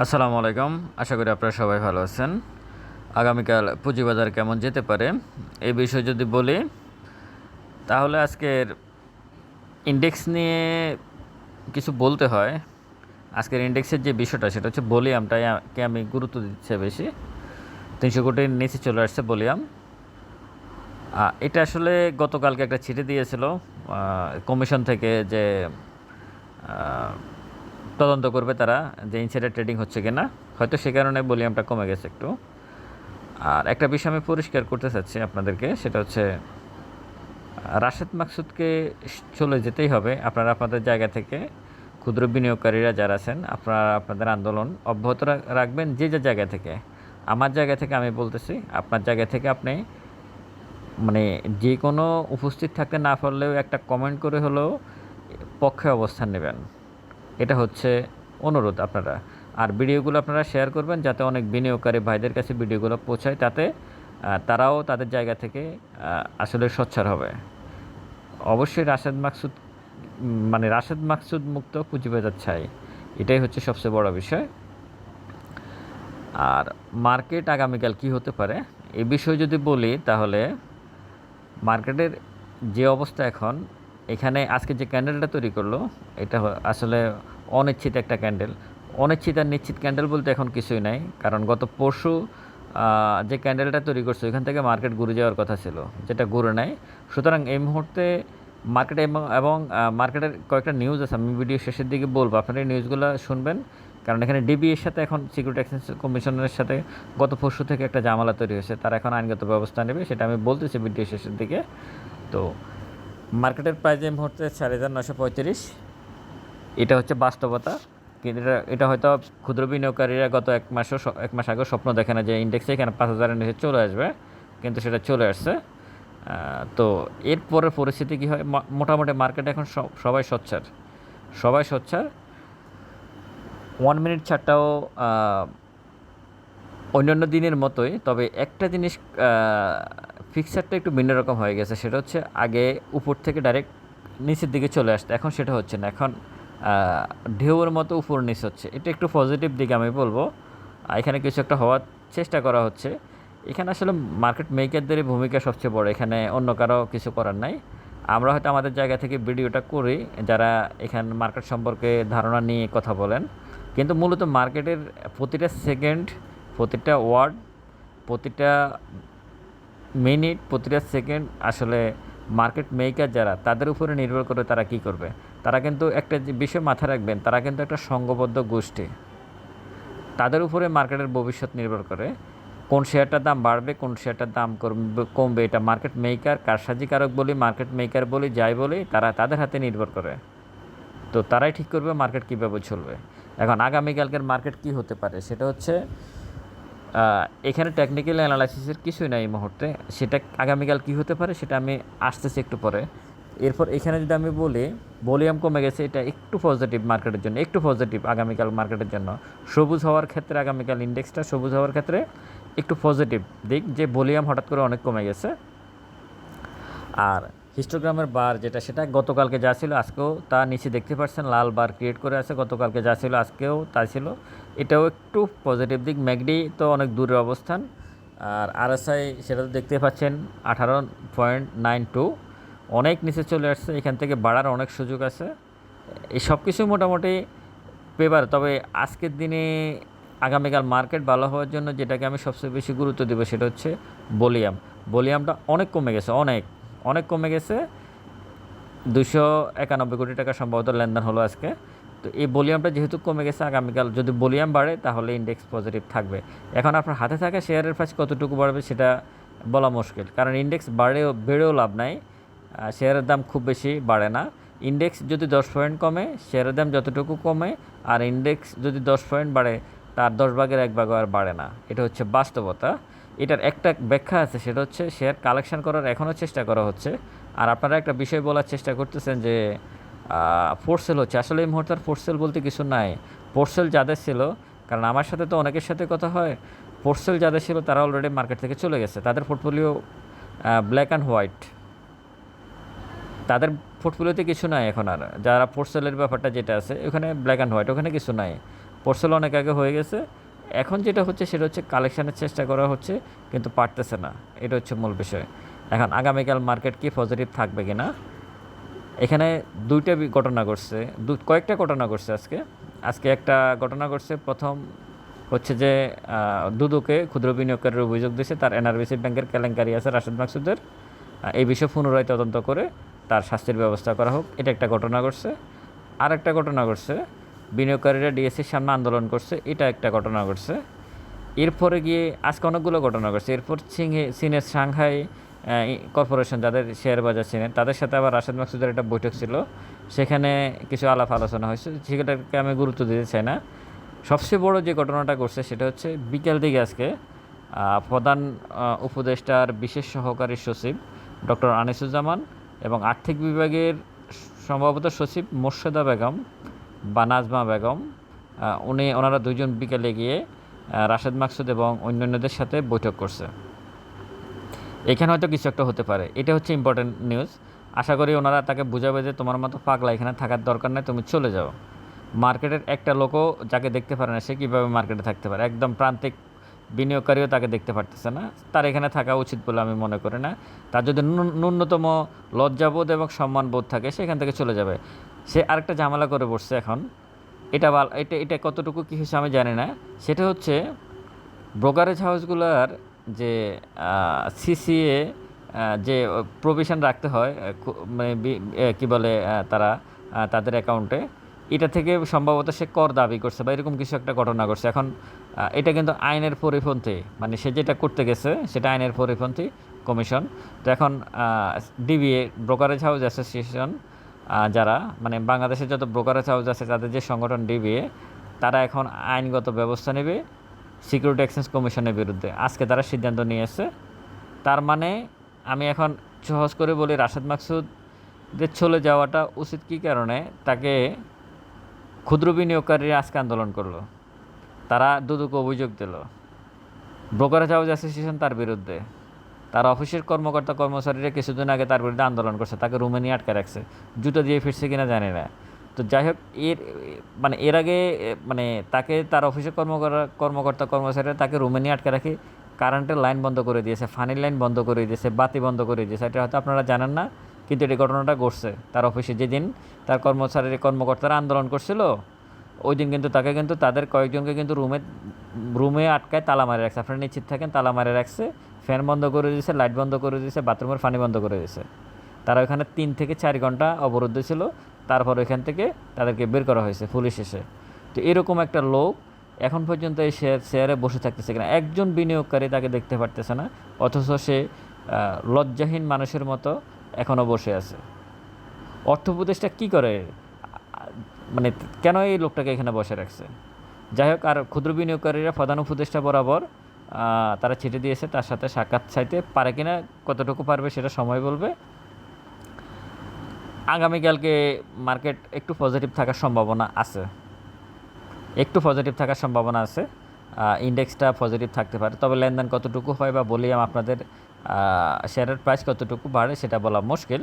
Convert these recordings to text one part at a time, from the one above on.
আসসালামু আলাইকুম। আশা করি আপনারা সবাই ভালো আছেন। আগামীকাল পুঁজিবাজার কেমন যেতে পারে এই বিষয়ে যদি বলি, তাহলে আজকের ইন্ডেক্স নিয়ে কিছু বলতে হয়। আজকের ইন্ডেক্সের যে বিষয়টা, সেটা হচ্ছে বলিয়ামটাকে আমি গুরুত্ব দিচ্ছে বেশি। তিনশো কোটির নিচে চলে আসছে বলিয়াম এটা আসলে গতকালকে একটা চিঠি দিয়েছিল কমিশন থেকে যে তদন্ত করবে তারা যে ইনসাইডার ট্রেডিং হচ্ছে কিনা। হয়তো সে কারণে ভলিউমটা কমে গেছে একটু। আর একটা বিষয় আমি পরিষ্কার করতে চাচ্ছি আপনাদেরকে, সেটা হচ্ছে, রাশেদ মাকসুদকে চলে যেতেই হবে। আপনারা আপনাদের জায়গা থেকে ক্ষুদ্র বিনিয়োগকারীরা যারা আছেন, আপনারা আপনাদের আন্দোলন অব্যাহত রাখবেন যে যে জায়গা থেকে। আমার জায়গা থেকে আমি বলতেছি, আপনার জায়গা থেকে আপনি মানে যে কোনো উপস্থিত থাকতে না পারলেও একটা কমেন্ট করে হলেও পক্ষে অবস্থান নেবেন। এটা হচ্ছে অনুরোধ আপনারা। আর ভিডিওগুলো আপনারা শেয়ার করবেন যাতে অনেক বিনিয়োগকারী ভাইদের কাছে ভিডিওগুলো পৌঁছায়, তাতে তারাও তাদের জায়গা থেকে আসলে সোচ্চার হবে। অবশ্যই রাশেদ মাকসুদ মানে রাশেদ মাকসুদ মুক্ত পুঁজিবাজার চাই। এটাই হচ্ছে সবচেয়ে বড় বিষয়। আর মার্কেট আগামীকাল কি হতে পারে, এ বিষয়ে যদি বলি তাহলে মার্কেটের যে অবস্থা এখন এখানে আজকে যে ক্যান্ডেলটা তৈরি করল, এটা আসলে অনিশ্চিত একটা ক্যান্ডেল অনিশ্চিত আর নিশ্চিত ক্যান্ডেল বলতে এখন কিছুই নাই, কারণ গত পরশু যে ক্যান্ডেলটা তৈরি করছে, ওইখান থেকে মার্কেট ঘুরে যাওয়ার কথা ছিল, যেটা ঘুরে নাই। সুতরাং এই মুহূর্তে মার্কেট এবং মার্কেটের কয়েকটা নিউজ আছে, আমি ভিডিও শেষের দিকে বলব, আপনারা এই নিউজগুলো শুনবেন, কারণ এখানে ডিবি এর সাথে এখন সিকিউরিটি এক্সচেঞ্জ কমিশনের সাথে গত পরশু থেকে একটা জামালা তৈরি হয়েছে, তারা এখন আইনগত ব্যবস্থা নেবে, সেটা আমি বলতেছি ভিডিও শেষের দিকে। তো মার্কেটের প্রাইস এই মুহূর্তে চার হাজার নশো পঁয়ত্রিশ। এটা হচ্ছে বাস্তবতা। এটা এটা হয়তো ক্ষুদ্র বিনিয়োগকারীরা গত এক মাসও এক মাস আগেও স্বপ্ন দেখে না যে ইন্ডেক্সে এখানে পাঁচ হাজারের নিচে চলে আসবে, কিন্তু সেটা চলে আসছে। তো এরপরের পরিস্থিতি কী হয়? মোটামুটি মার্কেট এখন সব- সবাই সোচ্চার সবাই সোচ্চার ওয়ান মিনিট ছাড়টাও অন্যান্য দিনের মতোই, তবে একটা জিনিস ফিক্সারটা একটু ভিন্ন রকম হয়ে গেছে। সেটা হচ্ছে আগে উপর থেকে ডাইরেক্ট নিচের দিকে চলে আসতো এখন সেটা হচ্ছে না। এখন আহ, ঢেউয়ের মতো উপর নিচ হচ্ছে। এটা একটু পজিটিভ দিকে আমি বলব। এখানে কিছু একটা হওয়ার চেষ্টা করা হচ্ছে। এখানে আসলে মার্কেট মেকারদেরই ভূমিকা সবচেয়ে বড়। এখানে অন্য কারও কিছু করার নাই। আমরা হয়তো আমাদের জায়গা থেকে ভিডিওটা করি যারা এখানে মার্কেট সম্পর্কে ধারণা নিয়ে কথা বলেন। কিন্তু মূলত মার্কেটের প্রতিটা সেকেন্ড প্রতিটা ওয়ার্ড প্রতিটা মিনিট প্রতিটা সেকেন্ড আসলে মার্কেট মেকার যারা, তাদের উপরে নির্ভর করে তারা কি করবে। তারা কিন্তু একটা বিষয় মাথায় রাখবেন, তারা কিন্তু একটা সংঘবদ্ধ গোষ্ঠী। তাদের উপরে মার্কেটের ভবিষ্যৎ নির্ভর করে, কোন শেয়ারটার দাম বাড়বে, কোন শেয়ারটার দাম কমবে এটা মার্কেট মেকার কারসাজিকারক বলি মার্কেট মেকার বলি, যাই বলি, তারা তাদের হাতে নির্ভর করে। তো তারাই ঠিক করবে মার্কেট কীভাবে চলবে। এখন আগামীকালকের মার্কেট কি হতে পারে, সেটা হচ্ছে এখানে টেকনিক্যাল অ্যানালাইসিসের কিছুই নাই এই মুহূর্তে। সেটা আগামীকাল কি হতে পারে সেটা আমি আসতেছি একটু পরে। এরপর এখানে যদি আমি বলি ভলিউম কমে গেছে, এটা একটু পজিটিভ মার্কেটের জন্য, একটু পজিটিভ আগামীকাল মার্কেটের জন্য। সবুজ হওয়ার ক্ষেত্রে আগামীকাল ইন্ডেক্সটা সবুজ হওয়ার ক্ষেত্রে একটু পজিটিভ দিক, যে ভলিউম হঠাৎ করে অনেক কমে গেছে। আর হিস্টোগ্রামের বার যেটা, সেটা গতকালকে যা ছিল, আজকেও তা নিচে দেখতে পাচ্ছেন লাল বার ক্রিয়েট করে আছে, গতকালকে যা ছিল, আজকেও তা ছিল। এটাও একটু পজিটিভ দিক ম্যাগডি তো অনেক দূরের অবস্থান। আর আরএসআই সেটা তো দেখতে পাচ্ছেন, আঠারো পয়েন্ট নাইন টু অনেক নিচে চলে আসছে, এখান থেকে বাড়ার অনেক সুযোগ আছে। এই সব কিছু মোটামুটি পেপার, তবে আজকের দিনে আগামীকাল মার্কেট ভালো হওয়ার জন্য যেটাকে আমি সবচেয়ে বেশি গুরুত্ব দেবো, সেটা হচ্ছে বলিয়াম বলিয়ামটা অনেক কমে গেছে, অনেক। অনেক কমে গেছে। দুশো একানব্বই কোটি টাকা সম্ভবত লেনদেন হলো আজকে। তো এই ভলিউমটা যেহেতু কমে গেছে, আগামীকাল যদি ভলিউম বাড়ে, তাহলে ইন্ডেক্স পজিটিভ থাকবে। এখন আপনার হাতে থাকা শেয়ারের প্রাইস কতটুকু বাড়বে সেটা বলা মুশকিল। কারণ ইন্ডেক্স বাড়েও, বেড়েও লাভ নাই। শেয়ারের দাম খুব বেশি বাড়ে না। ইন্ডেক্স যদি দশ পয়েন্ট কমে শেয়ারের দাম যতটুকু কমে, আর ইন্ডেক্স যদি দশ পয়েন্ট বাড়ে, তার দশ ভাগের এক ভাগও আর বাড়ে না। এটা হচ্ছে বাস্তবতা। এটার একটা ব্যাখ্যা আছে, সেটা হচ্ছে শেয়ার কালেকশন করার এখনও চেষ্টা করা হচ্ছে। আর আপনারা একটা বিষয় বলার চেষ্টা করতেছেন যে ফোরসেল হচ্ছে। আসলে এই মুহূর্তে ফোরসেল বলতে কিছু নাই। ফোরসেল যাদের ছিল, কারণ আমার সাথে তো অনেকের সাথে কথা হয় ফোরসেল যাদের ছিল তারা অলরেডি মার্কেট থেকে চলে গেছে। তাদের পোর্টফোলিও ব্ল্যাক অ্যান্ড হোয়াইট তাদের পোর্টফোলিওতে কিছু নাই এখন আর। যারা পোর্টসেলের ব্যাপারটা যেটা আছে, ওখানে ব্ল্যাক অ্যান্ড হোয়াইট ওখানে কিছু নাই। পড়ছিল অনেক আগে হয়ে গেছে। এখন যেটা হচ্ছে সেটা হচ্ছে কালেকশানের চেষ্টা করা হচ্ছে, কিন্তু পারতেছে না। এটা হচ্ছে মূল বিষয়। এখন আগামীকাল মার্কেট কি পজিটিভ থাকবে কি না? এখানে দুইটা ঘটনা ঘটছে। দু কয়েকটা ঘটনা ঘটছে আজকে। আজকে একটা ঘটনা ঘটছে। প্রথম হচ্ছে যে দুদুকে ক্ষুদ্র বিনিয়োগকারীর অভিযোগ দিয়েছে, তার এনআরবিসি ব্যাংকের কেলেঙ্কারি আছে রাশেদ মাকসুদের। এই বিষয়ে পুনরায় তদন্ত করে তার শাস্তির ব্যবস্থা করা হোক। এটা একটা ঘটনা ঘটছে। আর একটা ঘটনা ঘটছে বিনিয়োগকারীরা ডিএসসির সামনে আন্দোলন করছে, এটা একটা ঘটনা ঘটছে। এরপরে গিয়ে আজকে অনেকগুলো ঘটনা ঘটছে। এরপর চীনে চীনের সাংহাই কর্পোরেশন যাদের শেয়ার বাজার চিনে তাদের সাথে আবার রাশেদ মাকসুদের একটা বৈঠক ছিল। সেখানে কিছু আলাপ আলোচনা হয়েছে। সেটাকে আমি গুরুত্ব দিতে চাই না। সবচেয়ে বড় যে ঘটনাটা ঘটছে, সেটা হচ্ছে বিকেল দিকে আজকে প্রধান উপদেষ্টার বিশেষ সহকারী সচিব ডক্টর আনিসুজ্জামান এবং আর্থিক বিভাগের সম্ভবত সচিব মোর্শেদা বেগম বা নাজমা বেগম উনি ওনারা দুইজন বিকেলে গিয়ে রাশেদ মাকসুদ এবং অন্যান্যদের সাথে বৈঠক করছে। এখানে হয়তো কিছু একটা হতে পারে। এটা হচ্ছে ইম্পর্টেন্ট নিউজ আশা করি ওনারা তাকে বোঝাবে যে তোমার মতো পাগলা এখানে থাকার দরকার নেই, তুমি চলে যাও। মার্কেটের একটা লোকও যাকে দেখতে পারে না, সে কীভাবে মার্কেটে থাকতে পারে? একদম প্রান্তিক বিনিয়োগকারীও তাকে দেখতে পারতেছে না। তার এখানে থাকা উচিত বলে আমি মনে করি না। তার যদি ন্যূন- ন্যূনতম লজ্জাবোধ এবং সম্মানবোধ থাকে সেখান থেকে চলে যাবে। সে আরেকটা ঝামেলা করে বসছে এখন। এটা এটা এটা কতটুকু কী হিসেবে আমি জানি না। সেটা হচ্ছে ব্রোকারেজ হাউসগুলোর যে সিসিএ যে প্রভিশন রাখতে হয় মানে কী বলে তারা তাদের অ্যাকাউন্টে এটা থেকে সম্ভবত সে কর দাবি করছে বা এরকম কিছু একটা ঘটনা করছে এখন এটা কিন্তু আইনের পরিপন্থী মানে সে যেটা করতে গেছে, সেটা আইনের পরিপন্থী কমিশন তো এখন ডিবিএ ব্রোকারেজ হাউস অ্যাসোসিয়েশন যারা মানে বাংলাদেশের যত ব্রোকারেজ হাউস আছে, তাদের যে সংগঠন ডিবিএ তারা এখন আইনগত ব্যবস্থা নেবে সিকিউরিটি এক্সচেঞ্জ কমিশনের বিরুদ্ধে। আজকে তারা সিদ্ধান্ত নিয়েছে তার মানে আমি এখন সহজ করে বলি, রাশেদ মাকসুদের চলে যাওয়াটা উচিত কী কারণে? তাকে ক্ষুদ্র বিনিয়োগকারীরা আজকে আন্দোলন করল। তারা দুদুকে অভিযোগ দিল। ব্রোকারেজ হাউস অ্যাসোসিয়েশন তার বিরুদ্ধে। তার অফিসের কর্মকর্তা কর্মচারীরা কিছুদিন আগে তার বিরুদ্ধে আন্দোলন করছে, তাকে রুমে নিয়ে আটকে রাখছে। জুতো দিয়ে ফিরছে কিনা জানি না। তো যাই হোক, এর মানে এর আগে মানে তাকে তার অফিসের কর্মকর্তা কর্মকর্তা কর্মচারীরা তাকে রুমে নিয়ে আটকে রাখে। কারেন্টের লাইন বন্ধ করে দিয়েছে, ফানির লাইন বন্ধ করে দিয়েছে, বাতি বন্ধ করে দিয়েছে। এটা হয়তো আপনারা জানেন না, কিন্তু এই ঘটনাটা ঘটছে তার অফিসে। যেদিন তার কর্মচারীর কর্মকর্তারা আন্দোলন করছিল, ওই দিন কিন্তু তাকে কিন্তু তাদের কয়েকজনকে কিন্তু রুমে রুমে আটকায় তালা মারে রাখছে। আপনারা নিশ্চিত থাকেন তালা মারে রাখছে। ফ্যান বন্ধ করে দিয়েছে লাইট বন্ধ করে দিয়েছে বাথরুমের পানি বন্ধ করে দিয়েছে তারা ওখানে তিন থেকে চার ঘণ্টা অবরুদ্ধ ছিল, তারপর ওইখান থেকে তাদেরকে বের করা হয়েছে পুলিশ এসে। তো এরকম একটা লোক এখন পর্যন্ত এই শেয়ার, শেয়ারে বসে থাকতেছে কিনা, একজন বিনিয়োগকারী তাকে দেখতে পারতেছে না, অথচ সে লজ্জাহীন মানুষের মতো এখনও বসে আছে। অর্থ উপদেষ্টা কী করে? মানে কেন এই লোকটাকে এখানে বসে রাখছে? যাই হোক, আর ক্ষুদ্র বিনিয়োগকারীরা প্রধান উপদেষ্টা বরাবর তারা চিঠি দিয়েছে, তার সাথে সাক্ষাৎ চাইতে পারে কিনা, কতটুকু পারবে সেটা সময় বলবে। আগামীকালকে মার্কেট একটু পজিটিভ থাকার সম্ভাবনা আছে। একটু পজিটিভ থাকার সম্ভাবনা আছে। ইন্ডেক্সটা পজিটিভ থাকতে পারে। তবে লেনদেন কতটুকু হয় বা বলি আপনাদের শেয়ারের প্রাইস কতটুকু বাড়ে সেটা বলা মুশকিল।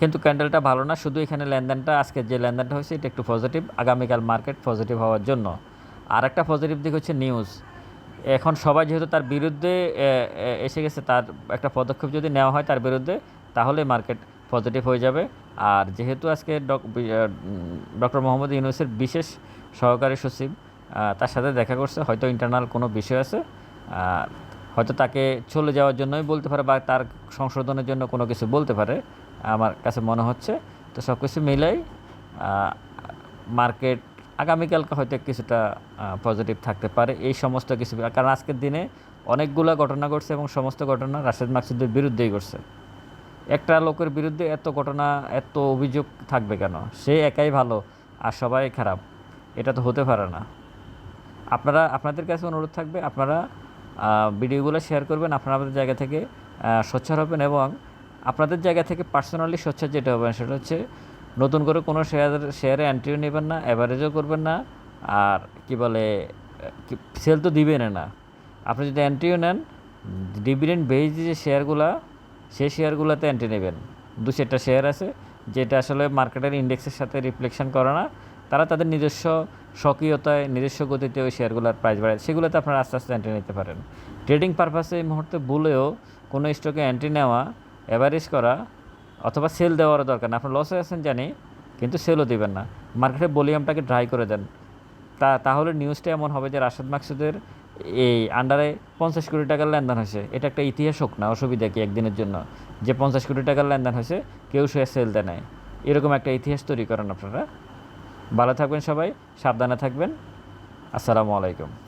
কিন্তু ক্যান্ডেলটা ভালো না, শুধু এখানে লেনদেনটা, আজকে যে লেনদেনটা হয়েছে, এটা একটু পজিটিভ আগামীকাল মার্কেট পজিটিভ হওয়ার জন্য। আর একটা পজিটিভ দিক হচ্ছে নিউজ এখন সবাই যেহেতু তার বিরুদ্ধে এসে গেছে, তার একটা পদক্ষেপ যদি নেওয়া হয় তার বিরুদ্ধে, তাহলে মার্কেট পজিটিভ হয়ে যাবে। আর যেহেতু আজকে ডক্টর মোহাম্মদ ইউনুসের বিশেষ সহকারী সচিব তার সাথে দেখা করছে, হয়তো ইন্টারনাল কোনো বিষয় আছে হয়তো তাকে চলে যাওয়ার জন্যই বলতে পারে বা তার সংশোধনের জন্য কোনো কিছু বলতে পারে, আমার কাছে মনে হচ্ছে। তো সব কিছু মিলাই মার্কেট আগামীকালকে হয়তো কিছুটা পজিটিভ থাকতে পারে এই সমস্ত কিছু। কারণ আজকের দিনে অনেকগুলো ঘটনা ঘটছে এবং সমস্ত ঘটনা রাশেদ মাকসুদের বিরুদ্ধেই ঘটছে। একটা লোকের বিরুদ্ধে এত ঘটনা, এত অভিযোগ থাকবে কেন? সে একাই ভালো আর সবাই খারাপ। এটা তো হতে পারে না। আপনারা, আপনাদের কাছে অনুরোধ থাকবে, আপনারা ভিডিওগুলো শেয়ার করবেন, আপনারা আপনাদের জায়গা থেকে সোচ্চার হবেন এবং আপনাদের জায়গা থেকে পার্সোনালি সোচ্চার যেটা হবেন সেটা হচ্ছে নতুন করে কোনো শেয়ার শেয়ারে এন্ট্রিও নেবেন না অ্যাভারেজও করবেন না, আর কি বলে সেল তো দিবেন না। আপনি যদি এন্ট্রিও নেন ডিভিডেন্ড বেস যে শেয়ারগুলা সেই শেয়ারগুলোতে এন্ট্রি নেবেন। দু চারটা শেয়ার আছে, যেটা আসলে মার্কেটের ইন্ডেক্সের সাথে রিফ্লেকশন করে না। তারা তাদের নিজস্ব স্বকীয়তায়, নিজস্ব গতিতে ওই শেয়ারগুলোর প্রাইস বাড়ায়। সেগুলোতে আপনারা আস্তে আস্তে এন্ট্রি নিতে পারেন। ট্রেডিং পারপাসে এই মুহূর্তে ভুলেও কোনো স্টকে এন্ট্রি নেওয়া অ্যাভারেজ করা অথবা সেল দেওয়ারও দরকার না। আপনার লসে আছেন জানি, কিন্তু সেলও দেবেন না। মার্কেটের ভলিউমটাকে ড্রাই করে দেন। তা, তাহলে নিউজটা এমন হবে যে রাশেদ মাকসুদের এই আন্ডারে পঞ্চাশ কোটি টাকার লেনদেন হয়েছে। এটা একটা ইতিহাস হোক না, অসুবিধা কি একদিনের জন্য? যে পঞ্চাশ কোটি টাকার লেনদেন হয়েছে, কেউ সে সেল দেয় নাই। এরকম একটা ইতিহাস তৈরি করেন আপনারা। ভালো থাকবেন সবাই, সাবধানে থাকবেন। আসসালামু আলাইকুম।